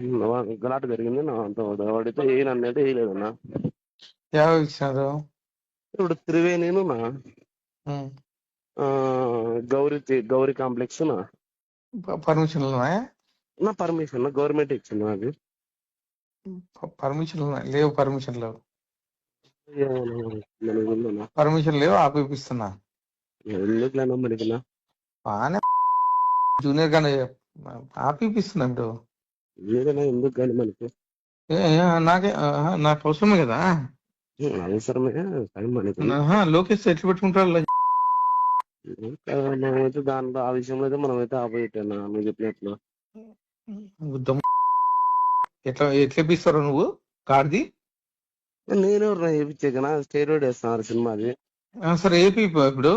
గలాట జరిగింది అంత వాడు- వాడైతే వేయను అయితే వేయలేదు నా ఎవరు ఇచ్చినారు ఇప్పుడు త్రివేణిను గౌరీ గౌరీ కాంప్లెక్స్ నా. ప- పర్మిషన్లు ఉన్నాయా నా పర్మిషన్ గవర్నమెంట్ ఇచ్చింది నాకు ప- పర్మిషన్లు ఉన్నాయి లేవు పర్మిషన్ లేవు. పర్మిషన్ లేవు ఆపిపిస్తున్నా. ఎందుకులేనా మనకి బాగానే జూనియర్ గానే ఆపిపిస్తున్నా ఇప్పుడు. ఏదైనా ఎందుకు కానీ మనకి? నాకే నాకు అవసరమే కదా. అవసరమే కానీ మనకి లోకేష్ ఎట్లా పెట్టుకుంటారు మనమైతే దాంట్లో ఆ విషయంలో అయితే మనమైతే ఆపోజిట్ అన్నా నువ్వు చెప్పినట్లు. ఎట్లా ఎట్లా ఇప్పిస్తారో నువ్వు? కార్ది? నేను ఎవరు చేయించాకనా స్టేరోయిడ్ వేస్తున్నారు సినిమాది సరే ఏపీ ఇప్పుడు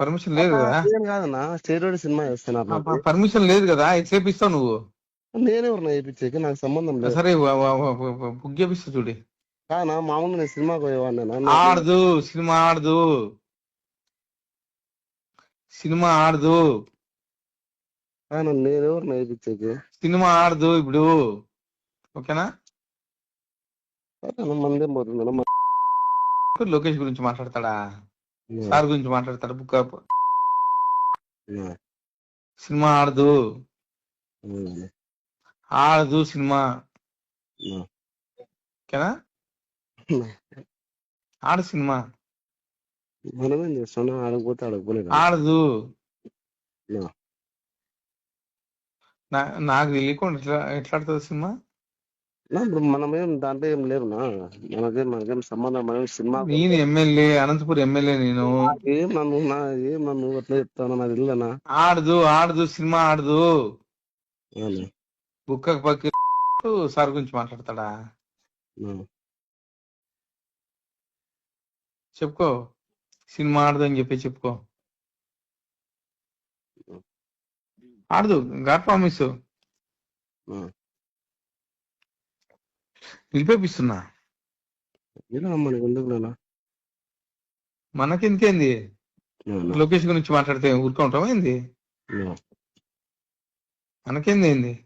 పర్మిషన్ లేదు కదా. నేను కాదన్నా స్టేరోయిడ్ సినిమా వేస్తున్నారు. పర్మిషన్ లేదు కదా ఎట్లా ఇప్పిస్తావు నువ్వు. నేనెవరు వేయించాక నాకు సంబంధం లేదు. సరే చేపిస్తా చూడి. కానా మామూలుగా నేను సినిమాకి పోయేవాడినా ఆడదు సినిమా ఆడదు. సినిమా ఆడదు. కానా నేనెవరు వేయించాక సినిమా ఆడదు ఇప్పుడు. ఓకేనా? మందేం పోతుందన్నా లోకేష్ గురించి మాట్లాడతాడా? సార్ గురించి మాట్లాడతాడా? బుక్ సినిమా ఆడదు. ఆడదు సినిమా. ఓకేనా? ఆడు సినిమా. మనమేం చేస్తున్నాం ఆడకపోతే ఆడకపోలేదు? ఆడదు నాకు తెలియకుండా ఎట్లా ఎట్లా ఆడుతుంది సినిమా? ఇప్పుడు మనమేం దాంట్లో ఏం లేవునా మనకేం మనకేం సంబంధం మనం సినిమా నేను ఎమ్మెల్యే అనంతపురం ఎమ్మెల్యే నేను. ఏం నన్ను నా ఏం నన్ను అట్లా చెప్తాను నాకు తెలియదనా ఆడదు ఆడదు సినిమా ఆడదు? బుక్క పక్క సార్ గురించి మాట్లాడతాడా. చెప్పుకో. సినిమా ఆడదు అని చెప్పి చెప్పుకో. ఆడదు. God promise. నిలిపేపిస్తున్నా. మనకెందుకేంది లోకేష్ గురించి మాట్లాడితే ఊరుకుంటాం ఏంది? మనకేంది ఏంది?